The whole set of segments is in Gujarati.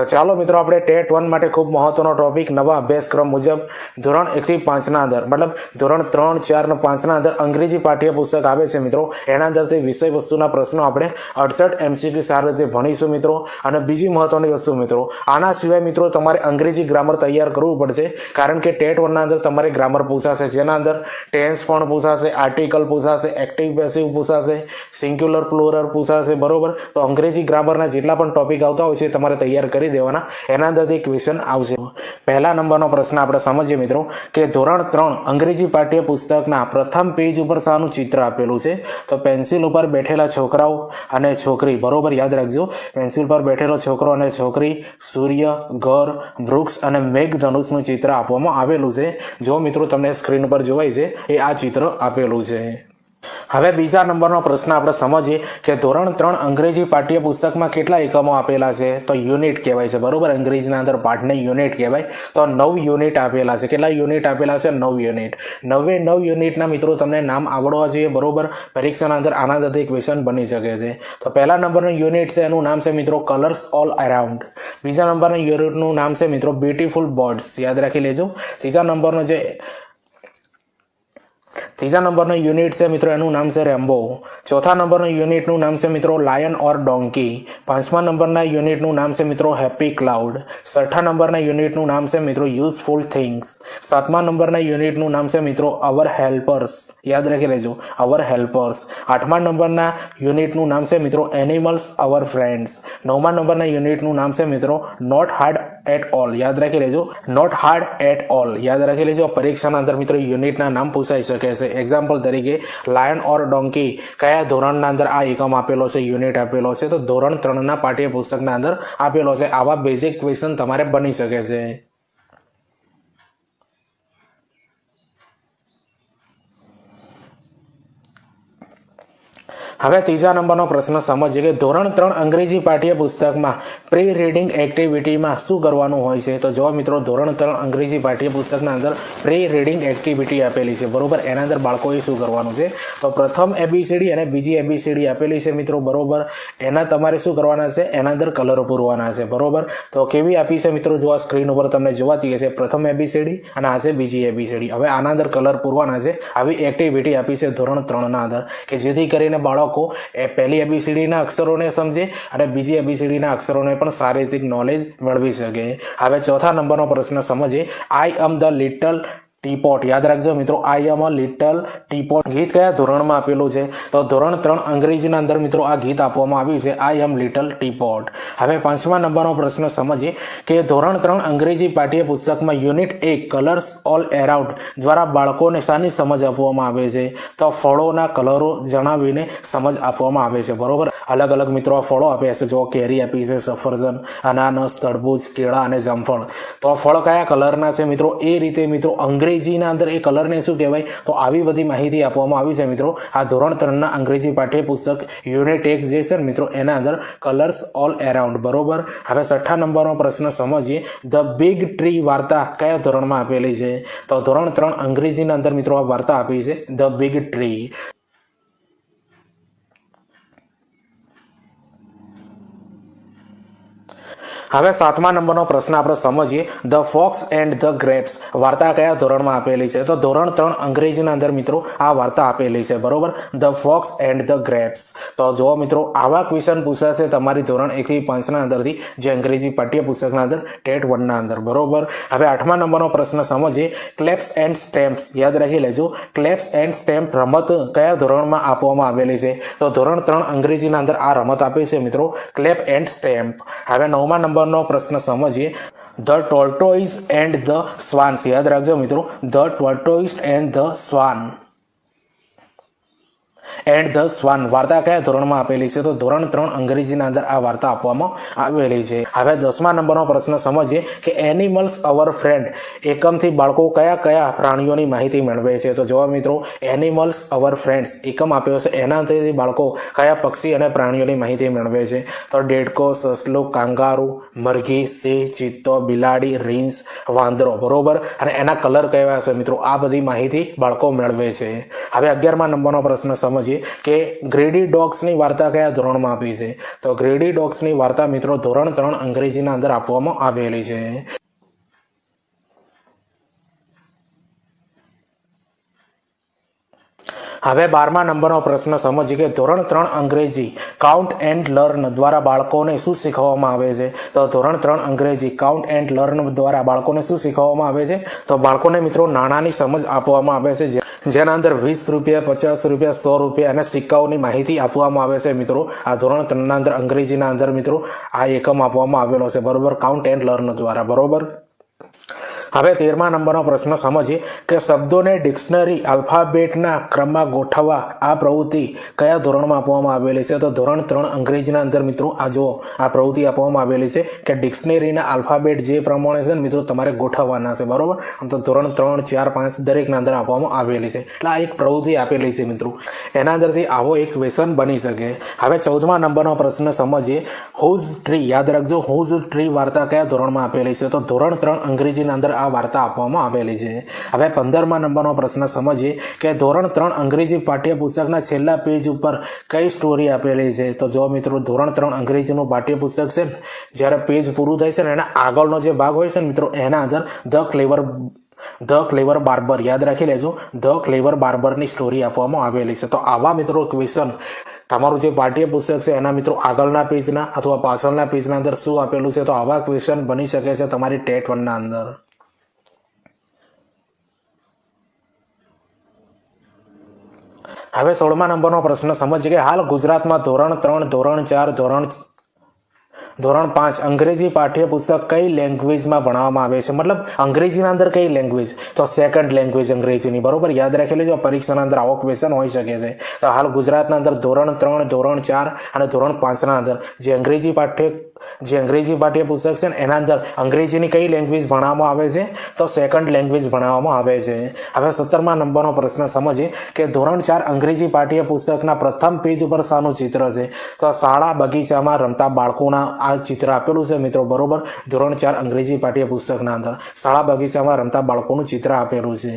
તો ચાલો મિત્રો, આપણે ટેટ વન માટે ખૂબ મહત્વનો ટોપિક નવા અભ્યાસક્રમ મુજબ ધોરણ એકથી પાંચના અંદર, મતલબ ધોરણ ત્રણ, ચાર અને પાંચના અંદર અંગ્રેજી પાઠ્યપુસ્તક આવે છે મિત્રો. એના અંદરથી વિષય વસ્તુના પ્રશ્નો આપણે અડસઠ એમસીક્યુ સારી રીતે ભણીશું મિત્રો. અને બીજી મહત્વની વસ્તુ મિત્રો, આના સિવાય મિત્રો તમારે અંગ્રેજી ગ્રામર તૈયાર કરવું પડશે, કારણ કે ટેટ વનના અંદર તમારે ગ્રામર પૂછાશે જેના અંદર ટેન્સ પણ પૂછાશે આર્ટિકલ પૂછાશે એક્ટિવ પેસિવ પૂછાશે સિંગ્યુલર પ્લુરલ પૂછાશે, બરોબર? તો અંગ્રેજી ગ્રામરના જેટલા પણ ટોપિક આવતા હોય છે તમારે તૈયાર કરી દેવાના. એના અંદરથી ક્વેશ્ચન આવશે. પહેલા નંબરનો પ્રશ્ન આપણે સમજીએ મિત્રો, કે ધોરણ ત્રણ અંગ્રેજી પાઠ્ય પુસ્તકના પ્રથમ પેજ ઉપર શાનું ચિત્ર આપેલું છે. તો પેન્સિલ ઉપર બેઠેલા છોકરાઓ અને છોકરી, બરોબર યાદ રાખજો, પેન્સિલ પર બેઠેલો છોકરો અને છોકરી, સૂર્ય, ઘર, વૃક્ષ અને મેઘધનુષનું ચિત્ર આપવામાં આવેલું છે. જો મિત્રો તમને સ્ક્રીન ઉપર જોવાય છે, એ આ ચિત્ર આપેલું છે. હવે બીજા નંબરનો પ્રશ્ન આપણે સમજીએ કે ધોરણ ત્રણ અંગ્રેજી પાઠ્ય પુસ્તકમાં કેટલા એકમો આપેલા છે? તો યુનિટ કહેવાય છે, બરોબર? અંગ્રેજીના અંદર પાઠને યુનિટ કહેવાય. તો નવ યુનિટ આપેલા છે. કેટલા યુનિટ આપેલા છે? નવ યુનિટ. નવે નવ યુનિટના મિત્રો તમને નામ આવડવા જોઈએ, બરોબર? પરીક્ષાના અંદર આના અંદરથી ક્વેશ્ચન બની શકે છે. તો પહેલા નંબરનું યુનિટ છે, એનું નામ છે મિત્રો કલર્સ ઓલ અરાઉન્ડ. બીજા નંબરના યુનિટનું નામ છે મિત્રો બ્યુટીફુલ બર્ડ્સ. યાદ રાખી લેજો. ત્રીજા નંબરનો જે ત્રીજા નંબરનો યુનિટ છે મિત્રો, એનું નામ છે રેમ્બો. ચોથા નંબરનું યુનિટનું નામ છે મિત્રો લાયન ઓર ડોંકી. પાંચમા નંબરના યુનિટનું નામ છે મિત્રો હેપી ક્લાઉડ. છઠ્ઠા નંબરના યુનિટનું નામ છે મિત્રો યુઝફુલ થિંગ્સ. સાતમા નંબરના યુનિટનું નામ છે મિત્રો અવર હેલ્પર્સ. યાદ રાખી લેજો, અવર હેલ્પર્સ. આઠમા નંબરના યુનિટનું નામ છે મિત્રો એનિમલ્સ અવર ફ્રેન્ડ્સ. નવમા નંબરના યુનિટનું નામ છે મિત્રો નોટ હાર્ડ એટ ઓલ. યાદ રાખી લેજો, નોટ હાર્ડ એટ ઓલ. યાદ રાખી લેજો, પરીક્ષાના અંદર મિત્રો યુનિટના નામ પૂછાઈ શકે છે. એક્ઝામ્પલ તરીકે લાયન ઓર ડોંકી કયા ધોરણના અંદર આ એકમ આપેલો છે યુનિટ આપેલો છે, તો ધોરણ ત્રણના પાઠ્યપુસ્તકના અંદર આપેલો છે. આવા બેઝિક ક્વેશ્ચન તમારે બની શકે છે. હવે ત્રીજા નંબરનો પ્રશ્ન સમજીએ કે ધોરણ ત્રણ અંગ્રેજી પાઠ્ય પુસ્તકમાં પ્રી રીડિંગ એક્ટિવિટીમાં શું કરવાનું હોય છે? તો જો મિત્રો, ધોરણ ત્રણ અંગ્રેજી પાઠ્ય પુસ્તકના અંદર પ્રી રીડિંગ એક્ટિવિટી આપેલી છે. બરોબર? એના અંદર બાળકોએ શું કરવાનું છે? તો પ્રથમ એબીસીડી અને બીજી એબીસીડી આપેલી છે મિત્રો, બરોબર? એના તમારે શું કરવાના છે? એના અંદર કલરો પૂરવાના છે. બરોબર? તો કેવી આપી છે મિત્રો? જો આ સ્ક્રીન ઉપર તમને જોવાતી હશે પ્રથમ એબીસીડી અને આ છે બીજી એબીસીડી હવે આના અંદર કલર પૂરવાના છે. આવી એક્ટિવિટી આપી છે ધોરણ ત્રણના અંદર, કે જેથી કરીને બાળકો એ પહેલી એબીસીડીના અક્ષરોને સમજે અને બીજી એબીસીડીના અક્ષરોને પણ સારી રીતે નોલેજ મેળવી શકે. હવે ચોથા નંબરનો પ્રશ્ન સમજીએ આઈ એમ ધ લિટલ ટીપોટ. યાદ રાખજો મિત્રો આઈ એમ અ લિટલ ટીપોટ ગીત કયા ધોરણમાં આપેલું છે? તો ધોરણ ત્રણ અંગ્રેજીના અંદર મિત્રો આ ગીત આપવામાં આવ્યું છે આઈ એમ લિટલ ટીપોટ હવે પાંચમા નંબરનો પ્રશ્ન સમજીએ કે ધોરણ ત્રણ અંગ્રેજી પાઠ્ય પુસ્તકમાં યુનિટ એક કલર્સ ઓલ એરાઉન્ડ દ્વારા બાળકોને શાની સમજ આપવામાં આવે છે? તો ફળોના કલરો જણાવીને સમજ આપવામાં આવે છે, બરોબર? અલગ અલગ મિત્રો ફળો આપ્યા છે જો કેરી આપી છે, સફરજન, અનાનસ, તરબૂચ, કેળા અને જામફળ. તો ફળ કયા કલરના છે મિત્રો? એ રીતે મિત્રો અંગ્રેજીના અંદર એ કલરને શું કહેવાય? તો આવી બધી માહિતી આપવામાં આવી છે મિત્રો. આ ધોરણ ત્રણના અંગ્રેજી પાઠ્યપુસ્તક યુનિટ એક જે છે મિત્રો, એના અંદર કલર્સ ઓલ એરાઉન્ડ બરોબર? હવે છઠ્ઠા નંબરનો પ્રશ્ન સમજીએ. ધ બિગ ટ્રી વાર્તા કયા ધોરણમાં આપેલી છે? તો ધોરણ ત્રણ અંગ્રેજીના અંદર મિત્રો આ વાર્તા આપી છે. ધ બિગ ટ્રી હવે સાતમા નંબરનો પ્રશ્ન આપણે સમજીએ. The fox and the grapes વાર્તા કયા ધોરણમાં આપેલી છે? તો ધોરણ ત્રણ અંગ્રેજીના અંદર મિત્રો આ વાર્તા આપેલી છે. બરોબર? The fox and the grapes તો જુઓ મિત્રો, આવા ક્વેશ્ચન પૂછાશે તમારી ધોરણ એકથી પાંચના અંદરથી, જે અંગ્રેજી પાઠ્ય પુસ્તકના અંદર, ટેટ વનના અંદર. બરોબર? હવે આઠમા નંબરનો પ્રશ્ન સમજીએ. ક્લેપ્સ એન્ડ સ્ટેમ્પ્સ યાદ રાખી લેજો. ક્લેપ્સ એન્ડ સ્ટેમ્પ રમત કયા ધોરણમાં આપવામાં આવેલી છે? તો ધોરણ ત્રણ અંગ્રેજીના અંદર આ રમત આપે છે મિત્રો. ક્લેપ એન્ડ સ્ટેમ્પ હવે નવમા નંબરનો પ્રશ્ન સમજીએ. The tortoise and the swans યાદ રાખજો મિત્રો. The tortoise and the swan and the swan વાર્તા કયા ધોરણમાં આપેલી છે? તો ધોરણ ત્રણ અંગ્રેજીના અંદર આ વાર્તા આપવામાં આવેલી છે. હવે દસમા નંબરનો પ્રશ્ન સમજીએ કે એનિમલ્સ અવર ફ્રેન્ડ એકમથી બાળકો કયા કયા પ્રાણીઓની માહિતી મેળવે છે? તો જોવા મિત્રો એનિમલ્સ અવર ફ્રેન્ડ્સ એકમ આપ્યો છે. એનાથી બાળકો કયા પક્ષી અને પ્રાણીઓની માહિતી મેળવે છે? તો ડેડકો, સસલો, કાંગારુ, મરઘી, સિંહ, ચિત્તો, બિલાડી, રીંછ, વાંદરો. બરોબર? અને એના કલર કયા છે મિત્રો? આ બધી માહિતી બાળકો મેળવે છે. હવે અગિયારમા નંબરનો પ્રશ્ન સમજીએ. સમજીએ કે ગ્રેડી ડોગ્સની વાર્તા કયા ધોરણમાં આપી છે? તો ગ્રેડી ડોગ્સની વાર્તા મિત્રો ધોરણ ત્રણ અંગ્રેજીના અંદર આપવામાં આવેલી છે. હવે બારમા નંબરનો પ્રશ્ન સમજીએ કે ધોરણ ત્રણ અંગ્રેજી કાઉન્ટ એન્ડ લર્ન દ્વારા બાળકોને શું શીખવવામાં આવે છે? તો ધોરણ ત્રણ અંગ્રેજી કાઉન્ટ એન્ડ લર્ન દ્વારા બાળકોને શું શીખવવામાં આવે છે? તો બાળકોને મિત્રો નાણાંની સમજ આપવામાં આવે છે જેના અંદર વીસ રૂપિયા, પચાસ રૂપિયા, સો રૂપિયા અને સિક્કાઓની માહિતી આપવામાં આવે છે, મિત્રો. આ ધોરણ ત્રણના અંદર અંગ્રેજીના અંદર મિત્રો આ એકમ આપવામાં આવેલો છે. બરોબર? કાઉન્ટ એન્ડ લર્ન દ્વારા. બરોબર? હવે તેરમા નંબરનો પ્રશ્ન સમજીએ કે શબ્દોને ડિક્શનરી, આલ્ફાબેટના ક્રમમાં ગોઠવવા આ પ્રવૃત્તિ કયા ધોરણમાં આપવામાં આવેલી છે? તો ધોરણ ત્રણ અંગ્રેજીના અંદર મિત્રો, આ જુઓ, આ પ્રવૃત્તિ આપવામાં આવેલી છે કે ડિક્શનરીના આલ્ફાબેટ જે પ્રમાણે છે ને મિત્રો, તમારે ગોઠવવાના છે, બરોબર? આમ તો ધોરણ ત્રણ, ચાર, પાંચ દરેકના અંદર આપવામાં આવેલી છે. એટલે આ એક પ્રવૃત્તિ આપેલી છે મિત્રો. એના અંદરથી આવો એક વ્યસન બની શકે. હવે ચૌદમા નંબરનો પ્રશ્ન સમજીએ. હુઝ ટ્રી, યાદ રાખજો, હુઝ ટ્રી વાર્તા કયા ધોરણમાં આપેલી છે? તો ધોરણ ત્રણ અંગ્રેજીના અંદર આ વાર્તા આપવામાં આવેલી છે. હવે પંદરમા નંબરનો પ્રશ્ન સમજીએ કે ધોરણ ત્રણ અંગ્રેજી પાઠ્યપુસ્તકના છેલ્લા પેજ ઉપર કઈ સ્ટોરી આપેલી છે? તો જો મિત્રો, ધોરણ ત્રણ અંગ્રેજીનું પાઠ્યપુસ્તક છે, જ્યારે પેજ પૂરું થાય છે ને, એના આગળનો જે ભાગ હોય છે ને મિત્રો, એના અંદર the clever the clever barber, યાદ રાખી લેજો, ધ ક્લેવર બાર્બરની સ્ટોરી આપવામાં આવેલી છે. તો આવા મિત્રો ક્વેશ્ચન તમારું જે પાઠ્યપુસ્તક છે, એના મિત્રો આગળના પેજના અથવા પાછળના પેજના અંદર શું આપેલું છે? તો આવા ક્વેશ્ચન બની શકે છે તમારી ટેટ વનના અંદર. હવે સોળમા નંબરનો પ્રશ્ન સમજીએ કે હાલ ગુજરાતમાં ધોરણ ત્રણ ધોરણ ચાર ધોરણ ધોરણ પાંચ, અંગ્રેજી પાઠ્યપુસ્તક કઈ લેંગ્વેજમાં ભણાવવામાં આવે છે? મતલબ અંગ્રેજીના અંદર કઈ લેંગ્વેજ તો સેકન્ડ લેંગ્વેજ અંગ્રેજીની. બરોબર? યાદ રાખી લેજો પરીક્ષાના અંદર આવો ક્વેશ્ચન હોઈ શકે છે. તો હાલ ગુજરાતના અંદર ધોરણ ત્રણ, ધોરણ ચાર અને ધોરણ પાંચના અંદર જે અંગ્રેજી પાઠ્ય, જે અંગ્રેજી પાઠ્યપુસ્તક છે ને, એના અંદર અંગ્રેજીની કઈ લેંગ્વેજ ભણાવવામાં આવે છે? તો સેકન્ડ લેંગ્વેજ ભણાવવામાં આવે છે. હવે સત્તરમા નંબરનો પ્રશ્ન સમજીએ કે ધોરણ ચાર અંગ્રેજી પાઠ્યપુસ્તકના પ્રથમ પેજ ઉપર શાનું ચિત્ર છે. તો શાળા બગીચામાં રમતા બાળકોના આ ચિત્ર આપેલું છે મિત્રો, બરોબર? ધોરણ ચાર અંગ્રેજી પાઠ્યપુસ્તકના અંદર. શાળા બગીચામાં રમતા બાળકોનું ચિત્ર આપેલું છે.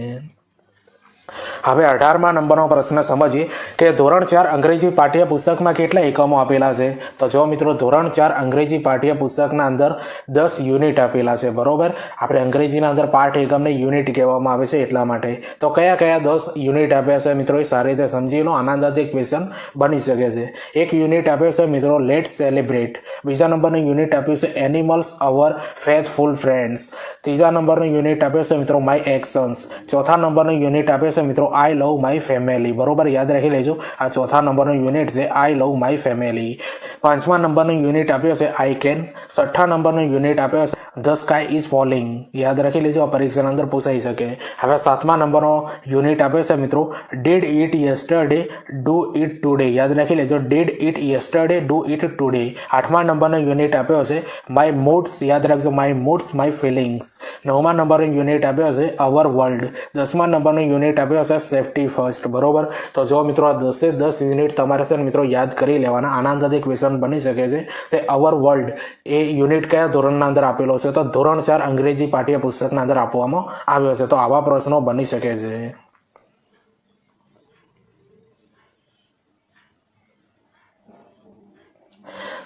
હવે અઢારમા નંબરનો પ્રશ્ન સમજીએ કે ધોરણ ચાર અંગ્રેજી પાઠ્યપુસ્તકમાં કેટલા એકમો આપેલા છે? તો જો મિત્રો, ધોરણ ચાર અંગ્રેજી પાઠ્યપુસ્તકના અંદર દસ યુનિટ આપેલા છે, બરોબર? આપણે અંગ્રેજીના અંદર પાઠ એકમને યુનિટ કહેવામાં આવે છે એટલા માટે. તો કયા કયા દસ યુનિટ આપ્યા છે મિત્રો, એ સારી રીતે સમજી લો આના અંદરથી ક્વેશ્ચન બની શકે છે. એક યુનિટ આપ્યો છે મિત્રો લેટ સેલિબ્રેટ બીજા નંબરનું યુનિટ આપ્યું છે એનિમલ્સ અવર ફેથફુલ ફ્રેન્ડ્સ ત્રીજા નંબરનું યુનિટ આપ્યો છે મિત્રો માય એક્શન્સ ચોથા નંબરનું યુનિટ આપ્યો છે મિત્રો આઈ લવ માય ફેમિલી બરોબર? યાદ રાખી લેજો. આ ચોથા નંબરનું યુનિટ છે આઈ લવ માય ફેમિલી પાંચમા નંબરનું યુનિટ આપ્યો છે આઈ કેન છઠ્ઠા નંબરનું યુનિટ આપ્યો છે ધ સ્કાય ઇઝ ફોલિંગ યાદ રાખી લેજો, આ પરીક્ષાના અંદર પૂછાઈ શકે. હવે સાતમા નંબરનો યુનિટ આપ્યો છે મિત્રો. Did it yesterday do it today યાદ રાખી લેજો did it yesterday do it today આઠમા નંબરનો યુનિટ આપ્યો છે માય મૂડ્સ યાદ રાખજો માય મૂડ્સ માય ફિલિંગ્સ નવમા નંબરનો યુનિટ આપ્યો છે અવર વર્લ્ડ દસમા નંબરનો યુનિટ આપ્યો છે સેફટી ફર્સ્ટ બરોબર? તો જો મિત્રો, આ દસે દસ યુનિટ તમારે છે મિત્રો યાદ કરી લેવાના. આના અંદરથી ક્વેશ્ચન બની શકે છે, તે અવર વર્લ્ડ એ યુનિટ કયા ધોરણના અંદર આપેલો છે તો ધોરણ ચાર અંગ્રેજી પાઠ્યપુસ્તકના અંદર આપવામાં આવ્યો છે. તો આવા પ્રશ્નો બની શકે છે.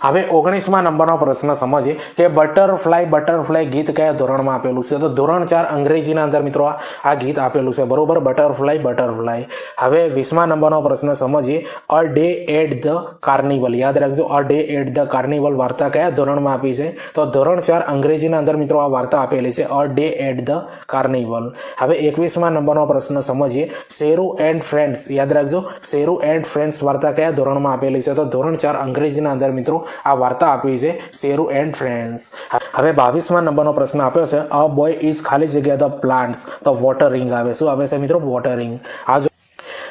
હવે ઓગણીસમા નંબરનો પ્રશ્ન સમજીએ કે બટરફ્લાય બટરફ્લાય ગીત કયા ધોરણમાં આપેલું છે? તો ધોરણ ચાર અંગ્રેજીના અંદર મિત્રો આ ગીત આપેલું છે. બરોબર? Butterfly butterfly. હવે વીસમા નંબરનો પ્રશ્ન સમજીએ. A day at the carnival. યાદ રાખજો, a day at the carnival વાર્તા કયા ધોરણમાં આપી છે? તો ધોરણ ચાર અંગ્રેજીના અંદર મિત્રો આ વાર્તા આપેલી છે. A day at the carnival. હવે એકવીસમા નંબરનો પ્રશ્ન સમજીએ. Sheru and friends. યાદ રાખજો શેરુ એન્ડ ફ્રેન્ડ્સ વાર્તા કયા ધોરણમાં આપેલી છે? તો ધોરણ ચાર અંગ્રેજીના અંદર મિત્રો આ વાર્તા આપી છે શેરુ એન્ડ ફ્રેન્ડ્સ. હવે બાવીસમા નંબરનો પ્રશ્ન આપ્યો છે, અ બોય ઇઝ ખાલી જગ્યા ધ પ્લાન્ટ્સ તો વોટરિંગ આવે. શું આવે છે મિત્રો? વોટરિંગ. આ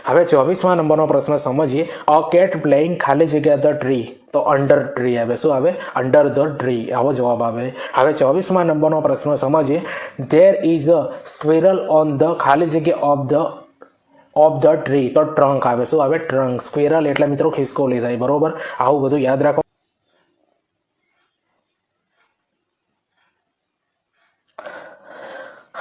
હવે ચોવીસમા નંબરનો પ્રશ્ન સમજીએ, અ કેટ પ્લેઇંગ ખાલી જગ્યા ધ ટ્રી, તો અંડર ટ્રી આવે. શું આવે? Under the tree. આવો જવાબ આવે. હવે ચોવીસમા નંબરનો પ્રશ્ન સમજીએ there is a squirrel on the ખાલી જગ્યા of the of the tree તો ટ્રંક આવે. શું આવે? ટ્રંક સ્ક્વેરલ એટલે મિત્રો ખિસકોલી થાય. બરોબર? આવું બધું યાદ રાખો.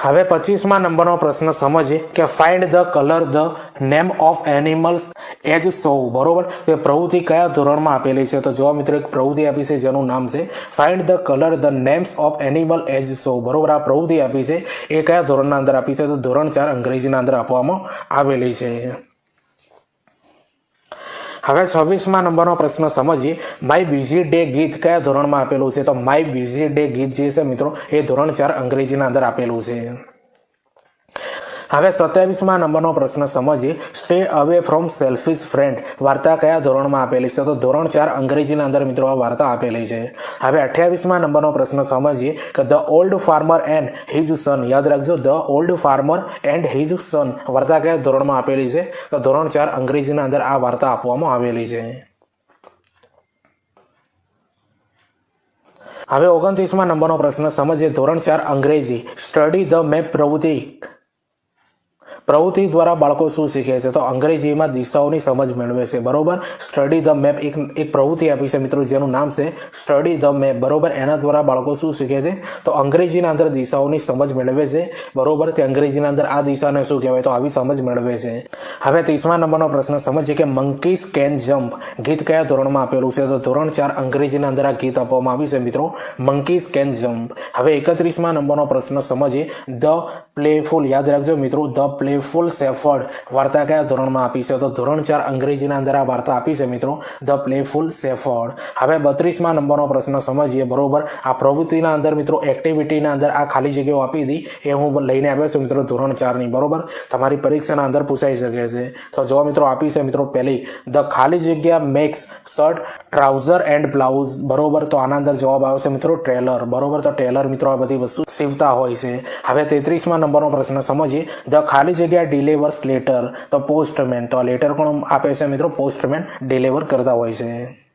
હવે પચીસમાં નંબરનો પ્રશ્ન સમજીએ કે find the colour the name of animals age so બરોબર? કે પ્રવૃત્તિ કયા ધોરણમાં આપેલી છે? તો જોવા મિત્રો, એક પ્રવૃત્તિ આપી છે જેનું નામ છે find the colour the names of animal age so બરોબર? આ પ્રવૃત્તિ આપી છે એ કયા ધોરણના અંદર આપી છે? તો ધોરણ ચાર અંગ્રેજીના અંદર આપવામાં આવેલી છે. હવે છવ્વીસમાં નંબરનો પ્રશ્ન સમજીએ. માય બીઝી ડે ગીત કયા ધોરણમાં આપેલું છે? તો માય બીઝી ડે ગીત જે છે મિત્રો, એ ધોરણ ચાર અંગ્રેજીના અંદર આપેલું છે. હવે સત્યાવીસમાં નંબરનો પ્રશ્ન સમજીએ. Stay away from selfish friend વાર્તા કયા ધોરણમાં આપેલી છે? તો ધોરણ ચાર અંગ્રેજીના અંદર મિત્રો આ વાર્તા આપેલી છે. હવે અઠ્યાવીસમાં નંબરનો પ્રશ્ન સમજીએ કે the old farmer and his son યાદ રાખજો the old farmer and his son વાર્તા કયા ધોરણમાં આપેલી છે? તો ધોરણ ચાર અંગ્રેજીના અંદર આ વાર્તા આપવામાં આવેલી છે. હવે ઓગણત્રીસમાં નંબરનો પ્રશ્ન સમજીએ. ધોરણ ચાર અંગ્રેજી. સ્ટડી ધ મેપ પ્રવૃત્તિ. પ્રવૃત્તિ દ્વારા બાળકો શું શીખે છે? તો અંગ્રેજીમાં દિશાઓની સમજ મેળવે છે. બરોબર? સ્ટડી ધ મેપ એક એક પ્રવૃત્તિ આપી છે મિત્રો જેનું નામ છે સ્ટડી ધ મેપ બરોબર? એના દ્વારા બાળકો શું શીખે છે? તો અંગ્રેજીના અંદર દિશાઓની સમજ મેળવે છે. બરોબર? તે અંગ્રેજીના અંદર આ દિશાને શું કહેવાય? તો આવી સમજ મેળવે છે. હવે ત્રીસમા નંબરનો પ્રશ્ન સમજીએ કે મંકીસ કેન જમ્પ ગીત કયા ધોરણમાં આપેલું છે? તો ધોરણ ચાર અંગ્રેજીના અંદર આ ગીત આપવામાં આવ્યું છે મિત્રો. મંકીસ કેન જમ્પ હવે એકત્રીસમા નંબરનો પ્રશ્ન સમજીએ. ધ પ્લેફુલ યાદ રાખજો મિત્રો. ધ પ્લેફુલ સેફર્ડ વાર્તા કયા ધોરણમાં આપી છે? તો ધોરણ ચાર અંગ્રેજીના અંદર આ વાર્તા આપી છે મિત્રો. ધ પ્લેફુલ સેફર્ડ હવે બત્રીસમાં નંબરનો પ્રશ્ન સમજીએ. બરોબર? આ પ્રવૃત્તિના અંદર મિત્રો એક્ટિવિટીના અંદર આ ખાલી જગ્યાઓ આપી હતી. એ હું લઈને આવ્યો છું મિત્રો ધોરણ ચારની. બરોબર? તમારી પરીક્ષાના અંદર પૂછાઈ શકે છે. તો જો મિત્રો, આપી છે મિત્રો પહેલી. ધ ખાલી જગ્યા makes shirt trouser and blouse બરોબર? તો આના અંદર જવાબ આવશે મિત્રો ટ્રેલર બરોબર? તો ટેલર મિત્રો આ બધી વસ્તુ સીવતા હોય છે. હવે તેત્રીસમાં નંબરનો પ્રશ્ન સમજીએ. ધ ખાલી જગ્યા ડિલિવર્સ લેટર તો પોસ્ટમેન તો આ લેટર કોણ આપે છે મિત્રો? પોસ્ટમેન ડિલિવર કરતા હોય છે.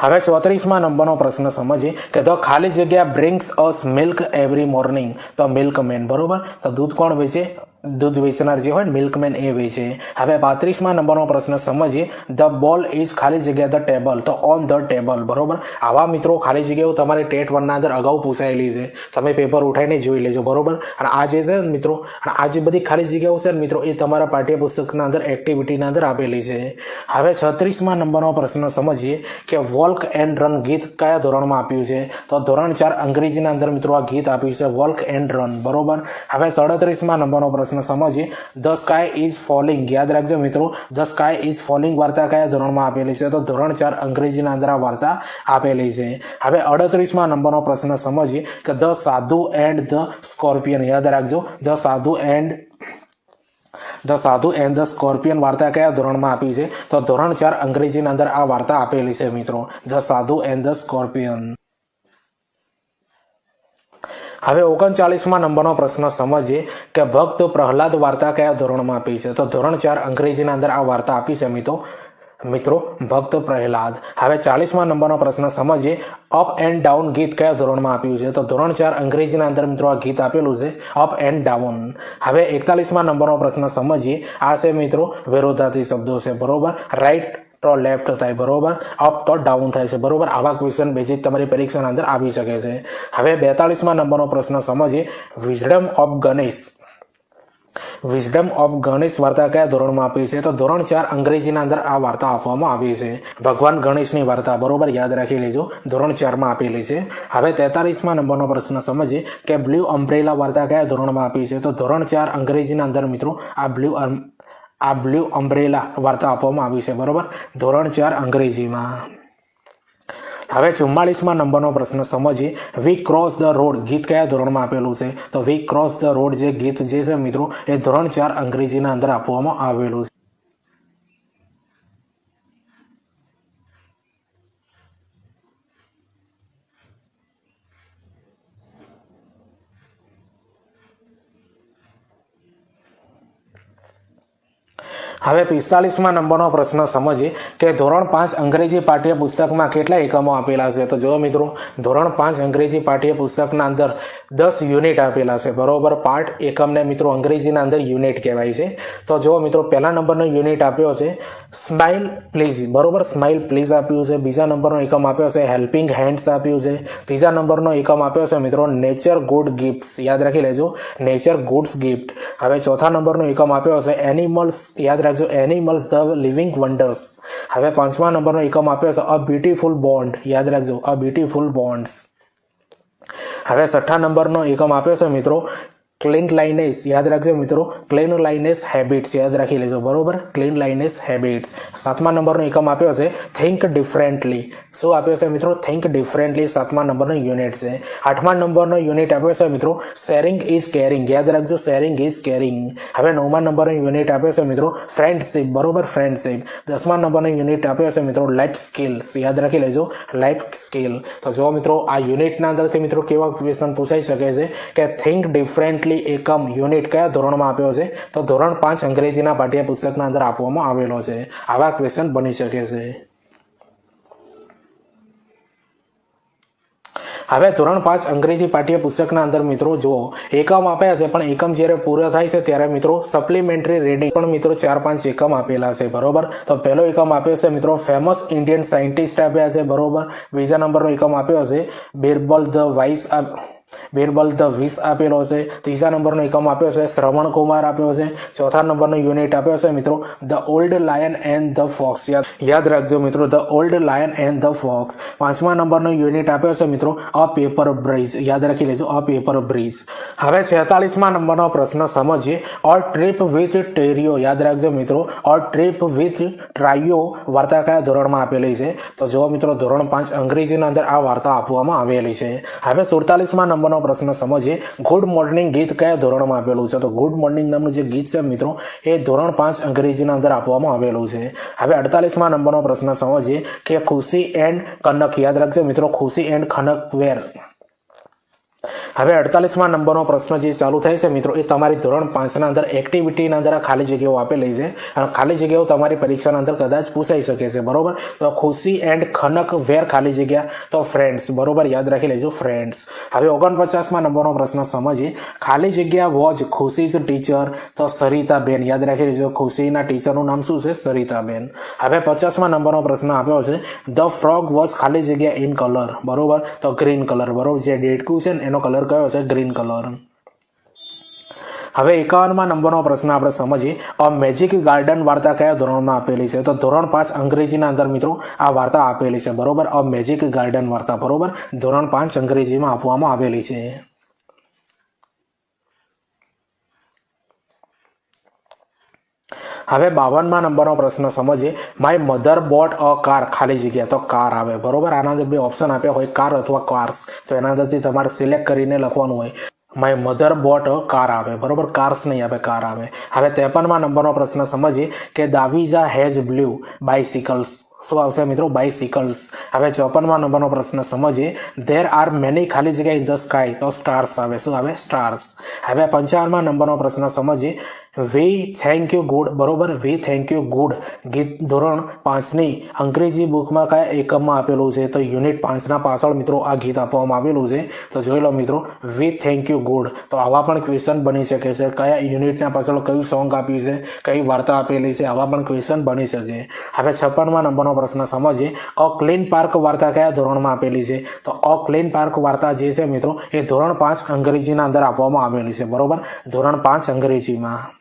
હવે ચોત્રીસમાં નંબરનો પ્રશ્ન સમજીએ કે ધ ખાલી જગ્યા brings us milk every morning તો મિલ્કમેન બરોબર? તો દૂધ કોણ વેચે? દૂધ વેચનાર જે હોય ને મિલ્કમેન એ વેચે. હવે પાંત્રીસમાં નંબરનો પ્રશ્ન સમજીએ. ધ બોલ ઇઝ ખાલી જગ્યા ધ ટેબલ તો ઓન ધ ટેબલ બરોબર? આવા મિત્રો ખાલી જગ્યાઓ તમારે ટેટ વનના અંદર અગાઉ પૂછાયેલી છે. તમે પેપર ઉઠાઈને જોઈ લેજો, બરોબર? અને આ જે છે ને મિત્રો, અને આ જે બધી ખાલી જગ્યાઓ છે ને મિત્રો, એ તમારા પાઠ્યપુસ્તકના અંદર એક્ટિવિટીના અંદર આપેલી છે. હવે છત્રીસમાં નંબરનો પ્રશ્ન સમજીએ કે વોલ્ક એન્ડ રન ગીત કયા ધોરણમાં આપ્યું છે? તો ધોરણ ચાર અંગ્રેજીના અંદર મિત્રો આ ગીત આપ્યું છે વોલ્ક એન્ડ રન બરોબર? હવે સાડત્રીસમાં નંબરનો પ્રશ્ન સમજીએ ધ સ્કાય ઇઝ ફોલિંગ યાદ રાખજો મિત્રો ધ સ્કાય ઇઝ ફોલિંગ વાર્તા કયા ધોરણમાં આપેલી છે? તો ધોરણ ચાર અંગ્રેજીના અંદર આ વાર્તા આપેલી છે. હવે અડત્રીસમાં નંબરનો પ્રશ્ન સમજીએ કે the sadhu and the scorpion યાદ રાખજો the sadhu and the sadhu and the scorpion વાર્તા કયા ધોરણમાં આપી છે? તો ધોરણ ચાર અંગ્રેજીની અંદર આ વાર્તા આપેલી છે મિત્રો the sadhu and the scorpion હવે ઓગણચાલીસમાં નંબરનો પ્રશ્ન સમજીએ કે ભક્ત પ્રહલાદ વાર્તા કયા ધોરણમાં આપી છે? તો ધોરણ ચાર અંગ્રેજીના અંદર આ વાર્તા આપી છે મિત્રો. મિત્રો, ભક્ત પ્રહલાદ. હવે ચાલીસમાં નંબરનો પ્રશ્ન સમજીએ. અપ એન્ડ ડાઉન ગીત કયા ધોરણમાં આપ્યું છે? તો ધોરણ ચાર અંગ્રેજીના અંદર મિત્રો આ ગીત આપેલું છે. અપ એન્ડ ડાઉન હવે એકતાલીસમાં નંબરનો પ્રશ્ન સમજીએ. આ છે મિત્રો વિરોધાથી શબ્દો છે, બરોબર? રાઈટ તો લેફ્ટ થાય, બરોબર? અપ તો ડાઉન થાય છે, બરોબર? આવા ક્વેશ્ચન બેઝિક તમારી પરીક્ષાના અંદર આવી શકે છે. હવે બેતાળીસમાં નંબરનો પ્રશ્ન સમજીએ. Wisdom of Ganesh wisdom of Ganesh વાર્તા કયા ધોરણમાં આપી છે? તો ધોરણ ચાર અંગ્રેજીના અંદર આ વાર્તા આપવામાં આવી છે. ભગવાન ગણેશની વાર્તા, બરોબર? યાદ રાખી લેજો. ધોરણ ચારમાં આપેલી છે. હવે તેતાલીસમાં નંબરનો પ્રશ્ન સમજીએ કે બ્લુ અમ્બ્રેલા વાર્તા કયા ધોરણમાં આપી છે? તો ધોરણ ચાર અંગ્રેજીના અંદર મિત્રો, આ બ્લુ આ બ્લુ અમ્બ્રેલા વાર્તા આપવામાં આવી છે, બરોબર? ધોરણ ચાર અંગ્રેજીમાં. હવે ચુમ્માળીસમાં નંબરનો પ્રશ્ન સમજીએ. વી ક્રોસ ધ રોડ ગીત કયા ધોરણમાં આપેલું છે? તો વી ક્રોસ ધ રોડ જે ગીત જે છે મિત્રો, એ ધોરણ ચાર અંગ્રેજીના અંદર આપવામાં આવેલું છે. હવે પિસ્તાલીસમાં નંબરનો પ્રશ્ન સમજીએ કે ધોરણ પાંચ અંગ્રેજી પાઠ્ય પુસ્તકમાં કેટલા એકમો આપેલા છે? તો જો મિત્રો, ધોરણ પાંચ અંગ્રેજી પાઠ્ય પુસ્તકના અંદર દસ યુનિટ આપેલા છે. બરોબર, પાઠ એકમને મિત્રો અંગ્રેજીના અંદર યુનિટ કહેવાય છે. તો જો મિત્રો, પહેલા નંબરનો યુનિટ આપ્યો છે સ્માઇલ પ્લીઝ બરોબર સ્માઇલ પ્લીઝ આપ્યું છે. બીજા નંબરનો એકમ આપ્યો છે હેલ્પિંગ હેન્ડ્સ આપ્યું છે. ત્રીજા નંબરનો એકમ આપ્યો છે મિત્રો નેચર ગુડ ગિફ્ટ્સ યાદ રાખી લેજો નેચર ગુડ્સ ગિફ્ટ હવે ચોથા નંબરનો એકમ આપ્યો છે એનિમલ્સ યાદ રાખજો એનિમલ્સ ધ લિવિંગ વન્ડર્સ હવે પાંચમા નંબરનો એકમ આપ્યો છે અ બ્યુટીફુલ બોન્ડ યાદ રાખજો અ બ્યુટીફુલ બોન્ડ્સ હવે છઠ્ઠા નંબરનો એકમ આપ્યો છે મિત્રો ક્લીન લાઇનેસ યાદ રાખજો મિત્રો. ક્લીન લાઇનેસ હેબિટ્સ યાદ રાખી લેજો. બરોબર? ક્લીન લાઇનેસ હેબિટ્સ સાતમા નંબરનો એકમ આપ્યો છે. થિંક ડિફરન્ટલી શું આપ્યો છે મિત્રો? થિંક ડિફરન્ટલી સાતમા નંબરનો યુનિટ છે. આઠમા નંબરનો યુનિટ આપ્યો છે મિત્રો. શેરિંગ ઇઝ કેરિંગ યાદ રાખજો. શેરિંગ ઇઝ કેરિંગ હવે નવમા નંબરનો યુનિટ આપ્યો છે મિત્રો. ફ્રેન્ડશિપ બરોબર? ફ્રેન્ડશિપ દસમા નંબરનો યુનિટ આપ્યો છે મિત્રો. લાઈફ સ્કિલ્સ યાદ રાખી લેજો. લાઈફ સ્કિલ તો જો મિત્રો, આ યુનિટના અંદરથી મિત્રો કેવા ક્વેશ્ચન પૂછાઈ શકે છે કે થિંક ડિફરન્ટલી એકમ યુનિટ કયા ધોરણમાં આપ્યો છે? તો ધોરણ પાંચ અંગ્રેજીના પાઠ્યપુસ્તકના અંદર આપવામાં આવેલો છે. આવા ક્વેશ્ચન બની શકે છે. હવે ધોરણ પાંચ અંગ્રેજી પાઠ્ય પુસ્તકના અંદર મિત્રો જુઓ, એકમ આપ્યા છે, પણ એકમ જ્યારે પૂરો થાય છે, ત્યારે મિત્રો સપ્લિમેન્ટરી રીડિંગ પણ મિત્રો ચાર પાંચ એકમ આપેલા છે, બરોબર? તો પહેલો એકમ આપ્યો છે, મિત્રો ફેમસ ઇન્ડિયન સાયન્ટિસ્ટ આપ્યા છે, બરોબર? બીજા નંબરનો એકમ આપ્યો છે Birbal the wise Birbal the wise આપેલો છે. ત્રીજા નંબરનો એકમ આપ્યો છે, શ્રવણ આપ્યો છે. ચોથા નંબરનો યુનિટ આપ્યો છે, મિત્રો, the old lion and the fox. યાદ રાખજો, મિત્રો, the old lion and the fox. પાંચમા નંબરનો યુનિટ આપ્યો છે, મિત્રો, અ પેપર બ્રિજ. યાદ રાખી લેજો, અ પેપર બ્રિજ. હવે છેતાલીસમા નંબરનો પ્રશ્ન સમજીએ. ઓર ટ્રીપ વિથ ટેરિયો યાદ રાખજો, મિત્રો ઓર ટ્રીપ વિથ ટ્રાયો વાર્તા કયા ધોરણમાં આપેલી છે? તો જો મિત્રો, ધોરણ પાંચ અંગ્રેજીના અંદર આ વાર્તા આપવામાં આવેલી છે. હવે સુડતાલીસમાં નંબરનો પ્રશ્ન સમજીએ. ગુડ મોર્નિંગ ગીત કયા ધોરણમાં આપેલું છે? તો ગુડ મોર્નિંગ નામનું જે ગીત છે મિત્રો, એ ધોરણ પાંચ અંગ્રેજીના અંદર આપવામાં આવેલું છે. હવે અડતાલીસમાં નંબરનો પ્રશ્ન સમજીએ કે ખુશી એન્ડ કનક યાદ રાખજો મિત્રો, ખુશી એન્ડ ખનક વેર હવે અડતાલીસમાં નંબરનો પ્રશ્ન જે ચાલુ થાય છે, મિત્રો, એ તમારી ધોરણ પાંચના અંદર એક્ટિવિટીના અંદર ખાલી જગ્યાઓ આપેલી છે અને ખાલી જગ્યાઓ તમારી પરીક્ષાના અંદર કદાચ પૂછાઈ શકે છે, બરોબર? તો ખુશી એન્ડ ખનક વેર ખાલી જગ્યા. તો ફ્રેન્ડ્સ બરોબર? યાદ રાખી લેજો ફ્રેન્ડ્સ હવે ઓગણપચાસમાં નંબરનો પ્રશ્ન સમજીએ. ખાલી જગ્યા વોજ ખુશીઝ ટીચર તો સરિતાબેન, યાદ રાખી લેજો, ખુશીના ટીચરનું નામ શું છે? સરિતાબેન. હવે પચાસમાં નંબરનો પ્રશ્ન આપ્યો છે. ધ ફ્રોગ વોઝ ખાલી જગ્યા ઇન કલર બરોબર? તો ગ્રીન કલર બરોબર? જે ડેટકું છે ને એનો કલર કયો છે ગ્રીન કલર હવે એકાવનમાં નંબરનો પ્રશ્ન આપણે સમજીએ. અ મેજિક ગાર્ડન વાર્તા કયા ધોરણમાં આપેલી છે? તો ધોરણ પાંચ અંગ્રેજીના અંદર મિત્રો આ વાર્તા આપેલી છે. બરોબર? અ મેજિક ગાર્ડન વાર્તા. બરોબર? ધોરણ પાંચ અંગ્રેજીમાં આપવામાં આવેલી છે. હવે બાવનમાં નંબરનો પ્રશ્ન સમજીએ. My mother bought a car ખાલી જગ્યા. તો કાર આવે. બરોબર? આના અંદર બે ઓપ્શન આપ્યા હોય. કાર અથવા કાર્સ તો એના અંદરથી તમારે સિલેક્ટ કરીને લખવાનું હોય. My mother bought a car આવે. બરોબર? કાર્સ નહીં આવે કાર આવે. હવે ત્રેપનમાં નંબરનો પ્રશ્ન સમજીએ કે દાવીઝા હેઝ બ્લુ બાઇસિકલ્સ શું આવશે મિત્રો? બાઇસિકલ્સ હવે ચોપનમાં નંબરનો પ્રશ્ન સમજીએ. ધેર આર મેની ખાલી જગ્યા ઇન ધ સ્કાય તો સ્ટાર્સ આવે. શું આવે? સ્ટાર્સ હવે પંચાવનમાં નંબરનો પ્રશ્ન સમજીએ. વી થેન્ક યુ ગુડ બરોબર? વી થેન્ક યુ ગુડ ગીત ધોરણ પાંચની અંગ્રેજી બુકમાં કયા એકમમાં આપેલું છે? તો યુનિટ પાંચના પાછળ મિત્રો આ ગીત આપવામાં આવેલું છે. તો જોઈ લો મિત્રો. વી થેન્ક યુ ગુડ તો આવા પણ ક્વેશ્ચન બની શકે છે. કયા યુનિટના પાછળ કયું સોંગ આપ્યું છે? કઈ વાર્તા આપેલી છે? આવા પણ ક્વેશ્ચન બની શકે. હવે છપ્પનમાં નંબરનો પ્રશ્ન સમજીએ. ઓકલેન પાર્ક વાર્તા કયા ધોરણમાં આપેલી છે? તો અ ક્લીન પાર્ક વાર્તા જે છે મિત્રો, એ ધોરણ પાંચ અંગ્રેજીના અંદર આપવામાં આવેલી છે. બરોબર? ધોરણ પાંચ અંગ્રેજીમાં.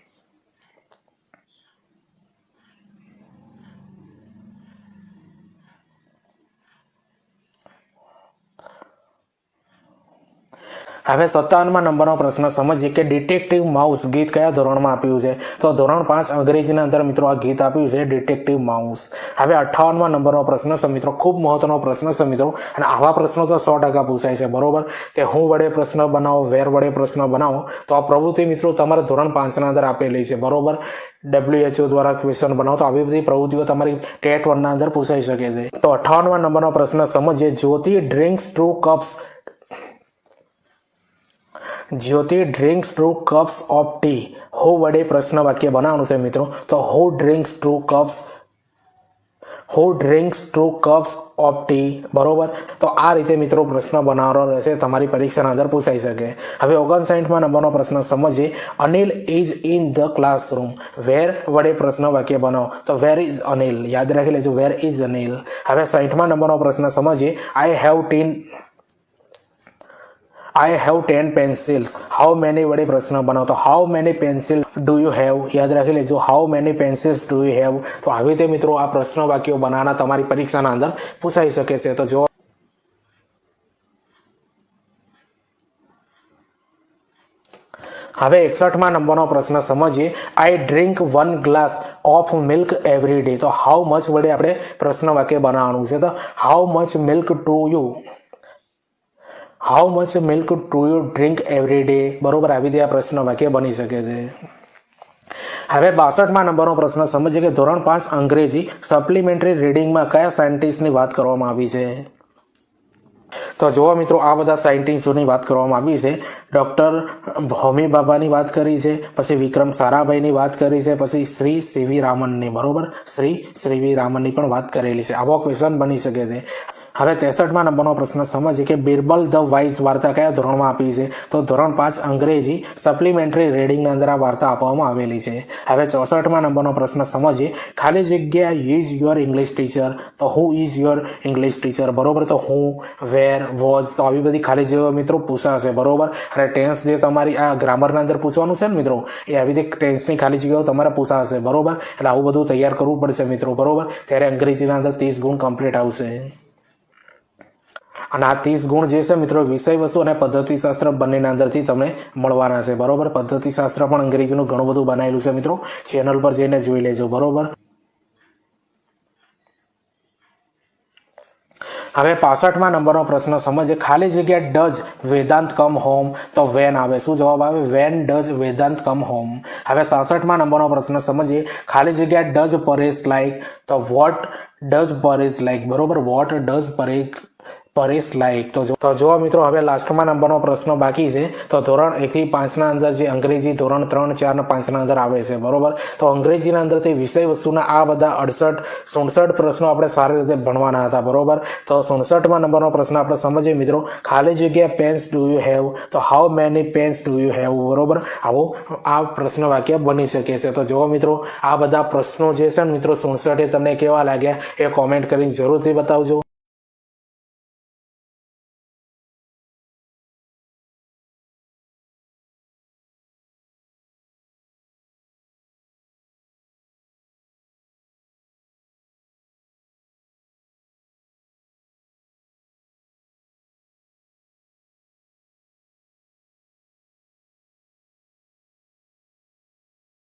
હવે સત્તાવનમાં નંબરનો પ્રશ્ન સમજીએ કે ડિટેક્ટિવ માઉસ ગીત કયા ધોરણમાં આપ્યું છે? તો ધોરણ પાંચ અંગ્રેજીના અંદર મિત્રો આ ગીત આપ્યું છે ડિટેક્ટિવ માઉસ હવે અઠ્ઠાવનમાં નંબરનો પ્રશ્ન છે, મિત્રો. ખૂબ મહત્વનો પ્રશ્ન છે, મિત્રો. અને આવા પ્રશ્નો તો સો ટકા પૂછાય છે, બરોબર? કે હું વડે પ્રશ્ન બનાવો, વેર વડે પ્રશ્ન બનાવો, તો આ પ્રવૃત્તિ, મિત્રો, તમારે ધોરણ પાંચના અંદર આપેલી છે, બરોબર? ડબ્લ્યુએચઓ દ્વારા ક્વેશ્ચન બનાવો, તો આવી બધી પ્રવૃત્તિઓ તમારી ટેટ વનના અંદર પૂછાઈ શકે છે. તો અઠ્ઠાવનમાં નંબરનો પ્રશ્ન સમજીએ Jyoti drinks two cups Jyoti drinks two cups of tea who વડે પ્રશ્ન વાક્ય બનાવવાનું છે મિત્રો તો who drinks two cups who drinks two cups of tea બરોબર તો આ રીતે મિત્રો પ્રશ્ન બનાવવાનો રહેશે તમારી પરીક્ષાના અંદર પૂછાઈ શકે હવે ઓગણસાઠમાં નંબરનો પ્રશ્ન સમજીએ Anil is in the classroom where વડે પ્રશ્ન વાક્ય બનાવો તો વેર ઇઝ અનિલ યાદ રાખી લેજો વેર ઇઝ અનિલ હવે સાઠમાં નંબરનો પ્રશ્ન સમજીએ I have ten I have ten pencils how many વડે પ્રશ્ન બનાવો તો how many pencil do you have યાદ રાખી લેજો how many pencils do you have તો આવી રીતે મિત્રો આ પ્રશ્ન વાક્યો બનાવના તમારી પરીક્ષાના અંદર પૂછાઈ શકે છે તો જો હવે એકસઠમાં નંબરનો પ્રશ્ન સમજીએ. I drink one glass of milk every day તો હાઉ મચ વડે આપણે પ્રશ્ન વાક્ય બનાવવાનું છે? તો how much milk do you how much milk do you drink every day બરોબર, આવી રીતે આ પ્રશ્ન વાક્ય બની શકે છે. હવે બાસઠમાં નંબરનો પ્રશ્ન, સમજીએ કે ધોરણ પાંચ અંગ્રેજી સપ્લિમેન્ટરી રીડિંગમાં કયા સાયન્ટિસ્ટની વાત કરવામાં આવી છે? તો જુઓ મિત્રો, આ બધા સાયન્ટિસ્ટોની વાત કરવામાં આવી છે. ડૉક્ટર હોમી બાબાની વાત કરી છે, પછી વિક્રમ સારાભાઈની વાત કરી છે, પછી શ્રી સીવી રામનની, બરોબર? શ્રી સીવી રામનની પણ વાત કરેલી છે. આવો ક્વેશ્ચન બની શકે છે. હવે ત્રેસઠમાં નંબરનો પ્રશ્ન સમજીએ કે બિરબલ ધ વાઇઝ વાર્તા કયા ધોરણમાં આપી છે? તો ધોરણ પાંચ, અંગ્રેજી સપ્લિમેન્ટરી રેડિંગના અંદર આ વાર્તા આપવામાં આવેલી છે. હવે ચોસઠમાં નંબરનો પ્રશ્ન સમજીએ, ખાલી જગ્યા ઇઝ યોર ઇંગ્લિશ ટીચર તો હું ઇઝ યોર ઇંગ્લિશ ટીચર બરોબર? તો હું વેર વોઝ તો આવી બધી ખાલી જગ્યાઓ મિત્રો પૂછાશે, બરોબર? અને ટેન્સ જે તમારી આ ગ્રામરના અંદર પૂછવાનું છે ને મિત્રો, એ આવી રીતે ટેન્સની ખાલી જગ્યાઓ તમારે પૂછાશે, બરોબર? એટલે આવું બધું તૈયાર કરવું પડશે મિત્રો, બરોબર? ત્યારે અંગ્રેજીના અંદર ત્રીસ ગુણ કમ્પ્લીટ આવશે. અને આ ત્રીસ ગુણ જે છે મિત્રો વિષય વસ્તુ અને પદ્ધતિશાસ્ત્ર બંનેના અંદરથી તમને મળવાના છે. બરોબર? પદ્ધતિશાસ્ત્ર પણ અંગ્રેજીનું ઘણું બધું બનાવેલું છે મિત્રો. ચેનલ પર જઈને જોઈ લેજો. બરોબર? હવે પાસઠમાં નંબરનો પ્રશ્ન, સમજે, ખાલી જગ્યા ડઝ વેદાંત કમ હોમ તો વેન આવે. શું જવાબ આવે? When does Vedant come home હવે સાસઠમાં નંબરનો પ્રશ્ન સમજીએ ખાલી જગ્યા ડઝ પરેશ લાઈક તો વોટ ડઝ પરેશ લાઈક બરોબર? What does Paresh Paresh like તો જો મિત્રો, હવે લાસ્ટમાં નંબરનો પ્રશ્ન બાકી છે. તો ધોરણ એકથી પાંચના અંદર જે અંગ્રેજી ધોરણ ત્રણ, ચાર ને પાંચના અંદર આવે છે. બરોબર? તો અંગ્રેજીના અંદરથી વિષય વસ્તુના આ બધા અડસઠ સુડસઠ પ્રશ્નો આપણે સારી રીતે ભણવાના હતા. બરોબર? તો સુડસઠમાં નંબરનો પ્રશ્ન આપણે સમજીએ મિત્રો. ખાલી જગ્યા પેન્સ ડુ યુ હેવ તો how many pens do you have બરોબર? આવો આ પ્રશ્ન વાક્ય બની શકે છે. તો જુઓ મિત્રો, આ બધા પ્રશ્નો જે છે ને મિત્રો સુડસઠ એ તમને કેવા લાગ્યા એ કોમેન્ટ કરીને જરૂરથી બતાવજો.